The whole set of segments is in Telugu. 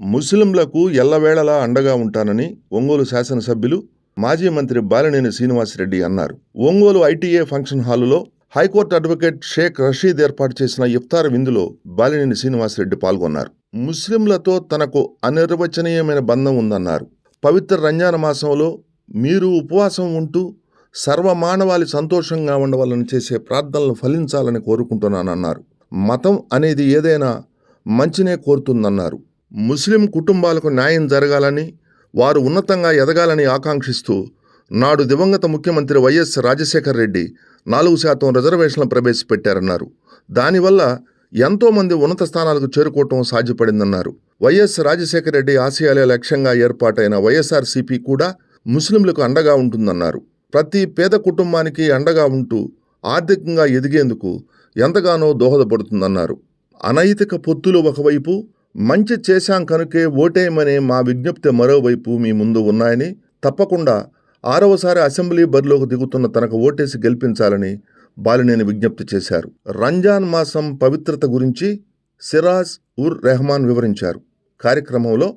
ముస్లింలకు ఎల్లవేళలా అండగా ఉంటానని ఒంగోలు శాసనసభ్యులు మాజీ మంత్రి బాలినేని శ్రీనివాసరెడ్డి అన్నారు. ఒంగోలు ఐటీఏ ఫంక్షన్ హాలులో high court advocate Shaik Rasheed ఏర్పాటు చేసిన ఇఫ్తార్ విందులో బాలినేని శ్రీనివాసరెడ్డి పాల్గొన్నారు. ముస్లింలతో తనకు అనిర్వచనీయమైన బంధం ఉందన్నారు. పవిత్ర రంజాన మాసంలో మీరు ఉపవాసం ఉంటూ సర్వమానవాళి సంతోషంగా ఉండవాలని చేసే ప్రార్థనలు ఫలించాలని కోరుకుంటున్నానన్నారు. మతం అనేది ఏదైనా మంచినే కోరుతుందన్నారు. ముస్లిం కుటుంబాలకు న్యాయం జరగాలని వారు ఉన్నతంగా ఎదగాలని ఆకాంక్షిస్తూ నాడు దివంగత ముఖ్యమంత్రి వైఎస్ రాజశేఖర రెడ్డి నాలుగు శాతం రిజర్వేషన్లు ప్రవేశపెట్టారన్నారు. దానివల్ల ఎంతోమంది ఉన్నత స్థానాలకు చేరుకోవటం సాధ్యపడిందన్నారు. వైఎస్ రాజశేఖర రెడ్డి ఆశయాలే లక్ష్యంగా ఏర్పాటైన వైఎస్ఆర్సీపీ కూడా ముస్లింలకు అండగా ఉంటుందన్నారు. ప్రతి పేద కుటుంబానికి అండగా ఉంటూ ఆర్థికంగా ఎదిగేందుకు ఎంతగానో దోహదపడుతుందన్నారు. అనైతిక పొత్తులు ఒకవైపు మంచి చేశాం కనుకే ఓటేయమనే మా విజ్ఞప్తి మరోవైపు మీ ముందు ఉన్నాయని తప్పకుండా ఆరవసారి అసెంబ్లీ బరిలోకి దిగుతున్న తనకు ఓటేసి గెలిపించాలని బాలినేని విజ్ఞప్తి చేశారు. రంజాన్ మాసం పవిత్రత గురించి సిరాజ్ ఉర్ రెహమాన్ వివరించారు. కార్యక్రమంలో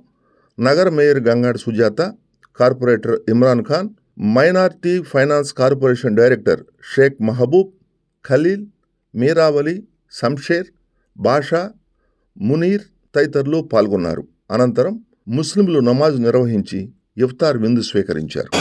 నగర mayor Gangadi Sujatha corporator Imran Khan minority finance corporation director Shaik Mahaboob Khaleel Meeravali Shamsher Basha Muneer తదితరులు పాల్గొన్నారు. అనంతరం ముస్లింలు నమాజ్ నిర్వహించి ఇఫ్తార్ విందు స్వీకరించారు.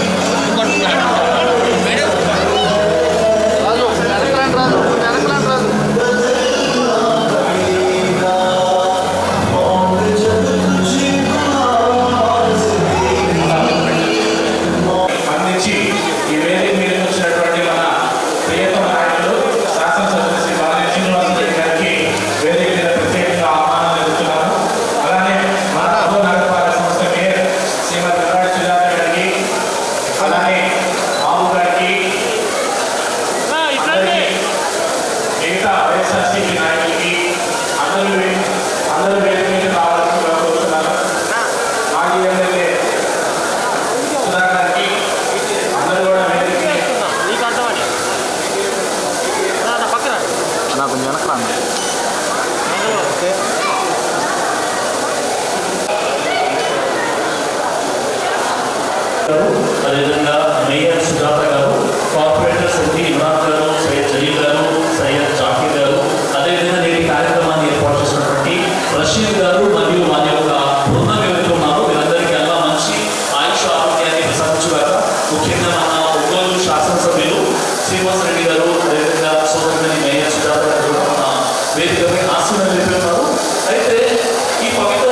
ఆశీర్వాదం తెలిపారు అయితే ఈ పవిత్ర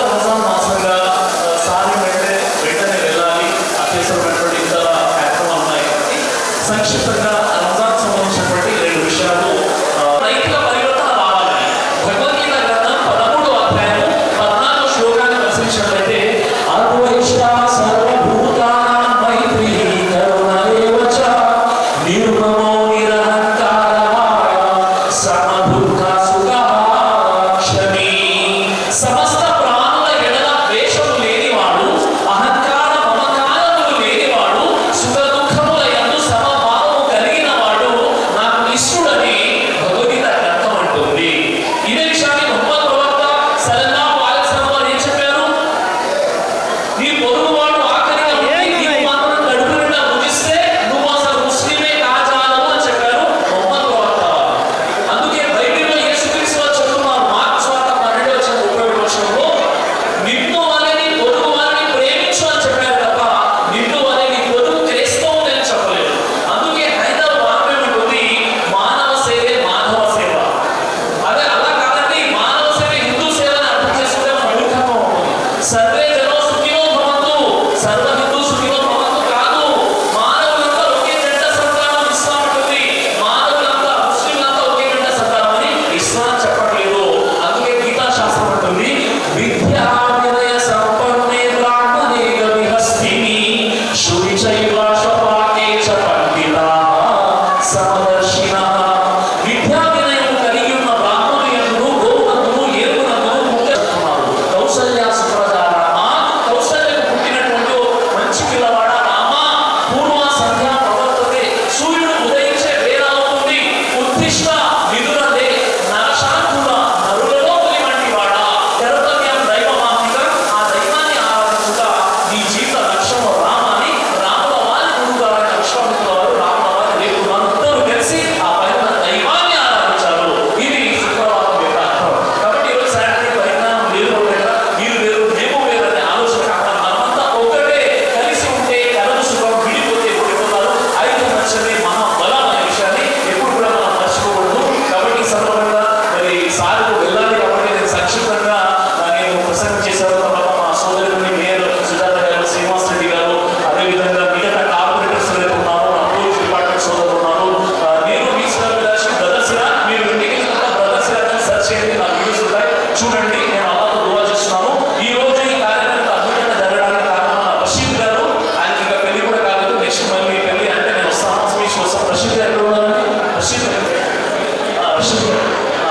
రషీద్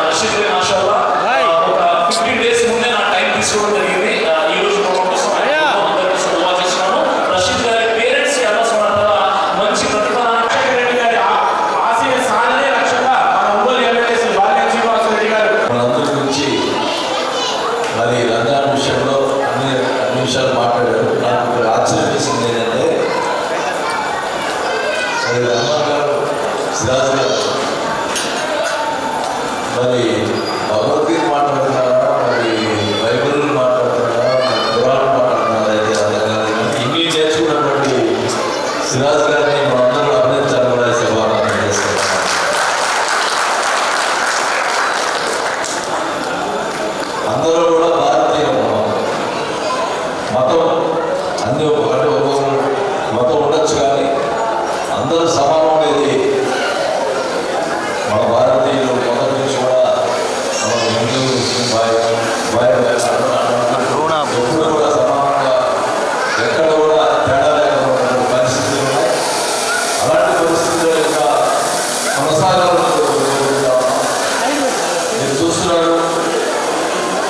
రషీద్ మాషాల్లా ఒక డేస్ ముందే నా టైం తీసుకోవడం ఈ రోజు ప్రోగ్రామ్ కోసం దువా చేసినాము రషీద్ గారి పేరెంట్స్ అన్నసంగా మంచి ప్రతిభ మనందరి గురించి మరి రంజాన్ విషయంలో అన్ని అన్ని విషయాలు మాట్లాడారు. నాకు ఆశ్చర్యం వేసింది ఏంటంటే రంజాన్ Sıra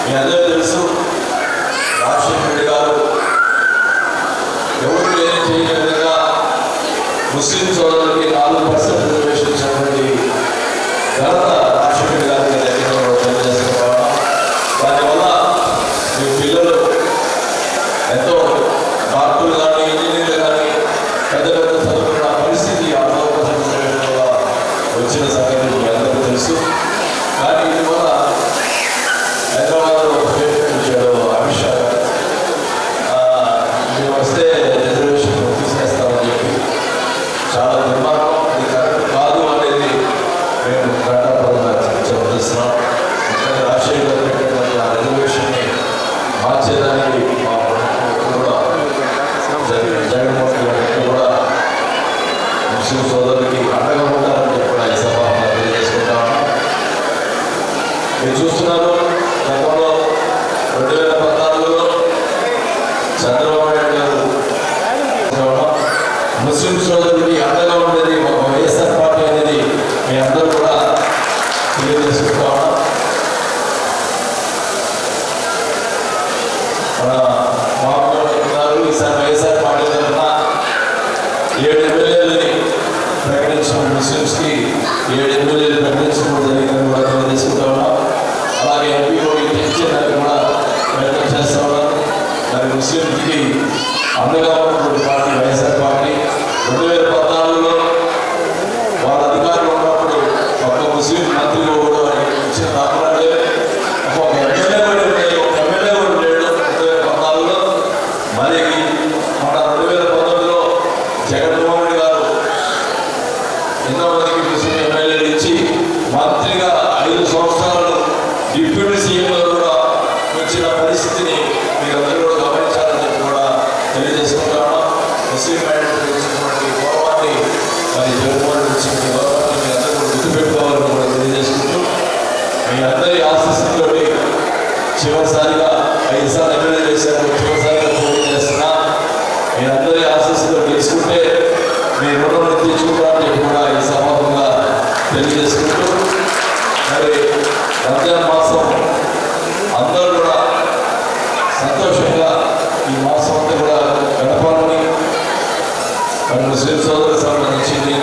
మీ అందరూ తెలుసు రాజశేఖర రెడ్డి గారు ఎవరు లేని చేయని విధంగా ముస్లిం సోదరులకి నాలుగు పర్సెంట్ రిజర్వేషన్ ఇచ్చినటువంటి ఘనత Senador, la Pablo, Rodríguez. Deputy సీఎంగా కూడా వచ్చిన పరిస్థితిని మీరందరూ కూడా గమనించాలని కూడా తెలియజేసుకుంటాను ముస్లిం మైనార్టీ వచ్చినటువంటి మరి జగన్మోహన్ రెడ్డి వచ్చిన గౌరవాన్ని మీ అందరూ కూడా గుర్తుపెట్టుకోవాలని తెలియజేసుకుంటూ మీ అందరి ఆశస్సుతో చివరిసారిగా ఐదుసార్లు ఎమ్మెల్యే చేశారు చివరిసారిగా పోటీ చేస్తున్నా. మీ అందరి ఆశస్సుతో గెలుచుకుంటే మీ రుణం తీర్చుకుంటారని కూడా ఈ సమాపంగా తెలియజేసుకుంటూ మరి రంజాన్ మాసం అందరూ కూడా సంతోషంగా ఈ మాసం అంతా కూడా గడపాలని. మన ముస్లిం సోదర సంబంధించింది